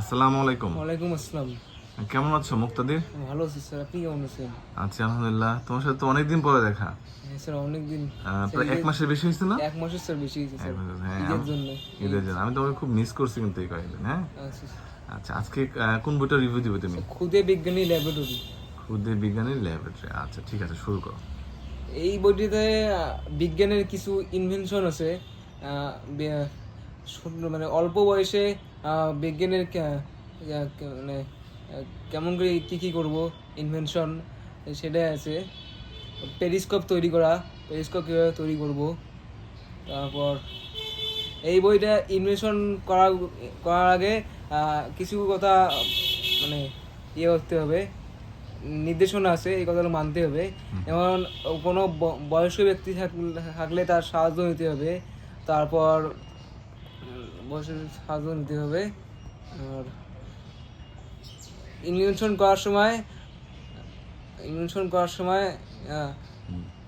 আসসালামু আলাইকুম। ওয়ালাইকুম আসসালাম। কেমন আছো মুক্তাদির? ভালো আছি স্যার আপনি কেমন আছেন? আচ্ছা আলহামদুলিল্লাহ। তোমার সাথে তো অনেকদিন পরে দেখা। হ্যাঁ স্যার অনেকদিন। প্রায় এক মাসের বেশি হয়েছে না? এক মাসের স্যার বেশি হয়েছে স্যার। হ্যাঁ, ঈদের জন্য। ঈদের জন্য। আমি তোমাকে খুব মিস করছি কিন্তু এই কয়েকদিন হ্যাঁ? আচ্ছা আচ্ছা আজকে কোন বইটা রিভিউ দিবে তুমি? খুদে বিজ্ঞানী ল্যাবরেটরি খুদে বিজ্ঞানের ল্যাবরেটরি আচ্ছা ঠিক আছে শুরু করো। এই বইটিতে বিজ্ঞানের কিছু ইনভেনশন আছে। মানে অল্প বয়সে বিজ্ঞানের মানে কেমন করে কী কী করব ইনভেনশন সেটাই আছে। পেরিস্কোপ তৈরি করা পেরিস্কোপ কীভাবে তৈরি করব তারপর এই বইটা ইনভেনশন করার করার আগে কিছু কথা মানে ইয়ে করতে হবে নির্দেশনা আছে এই কথাগুলো মানতে হবে। যেমন কোনো বয়স্ক ব্যক্তি থাকলে তার সাহায্য নিতে হবে তারপর বয়স্ক সাহায্য নিতে হবে। আর ইনভেনশন করার সময়, ইনভেনশন করার সময়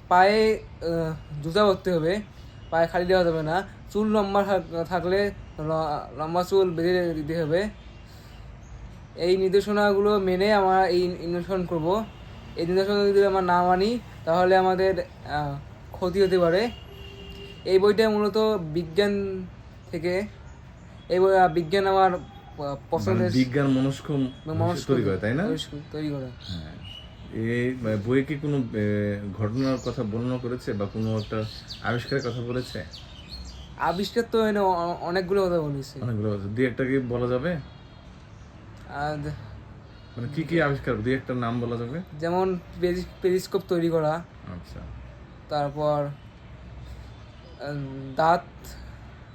পায়ে জুতা করতে হবে। পায়ে খালি দেওয়া যাবে না। চুল লম্বা থাক- থাকলে লম্বা চুল বেঁধে দিতে হবে। এই নির্দেশনাগুলো মেনে আমরা এই ইনভেনশন করব। এই নির্দেশনা যদি আমরা না মানি, তাহলে আমাদের ক্ষতি হতে পারে। এই বইটা মূলত বিজ্ঞান থেকে এই বিজ্ঞান আমার আহ, মানে পছন্দের বিজ্ঞান মনস্ক তৈরি করে তাই না? তৈরি করা। হ্যাঁ। এই বইয়ে কি কোনো ঘটনার কথা বর্ণনা করেছে বা কোনো একটা আবিষ্কারের কথা বলেছে? আবিষ্কার তো এনে অনেকগুলো কথা বলেছে। অনেকগুলো আছে। দুই একটা কি বলা যাবে? আর মানে কি কি আবিষ্কার দুই একটা নাম বলা যাবে? যেমন পেরি- পেরিস্কোপ তৈরি করা। আচ্ছা। তারপর দাঁত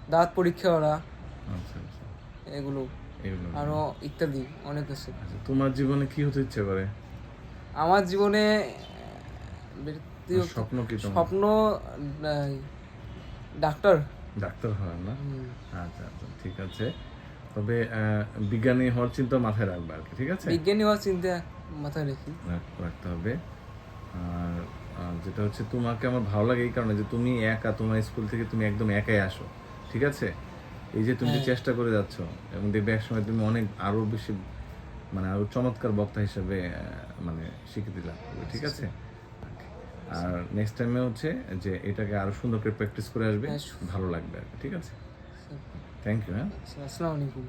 দাঁত পরীক্ষা করা। এগুলো এগুলো। আরও ইত্যাদি অনেক আছে। আচ্ছা তোমার জীবনে কি হতে ইচ্ছে করে? আমার জীবনে স্বপ্ন কি স্বপ্ন ডাক্তার। ডাক্তার হয় না? আচ্ছা আচ্ছা ঠিক আছে। তবে বিজ্ঞানী হওয়ার চিন্তা মাথায় রাখবে আর কি ঠিক আছে? বিজ্ঞানী হওয়ার চিন্তা মাথায় রেখি রাখতে হবে। আর আর যেটা হচ্ছে তোমাকে আমার ভালো লাগে এই কারণে যে তুমি একা তোমার স্কুল থেকে তুমি একদম একাই আসো ঠিক আছে? এই যে তুমি চেষ্টা করে যাচ্ছ এবং দেখবে এক সময় তুমি অনেক আরও বেশি মানে আরও চমৎকার বক্তা হিসেবে মানে স্বীকৃতি লাভ করবে ঠিক আছে? আর নেক্সট টাইমে হচ্ছে যে এটাকে আরও সুন্দর করে প্র্যাকটিস করে আসবে হ্যাঁ, ভালো লাগবে আর ঠিক আছে? থ্যাংক ইউ হ্যাঁ? আসসালামু আলাইকুম।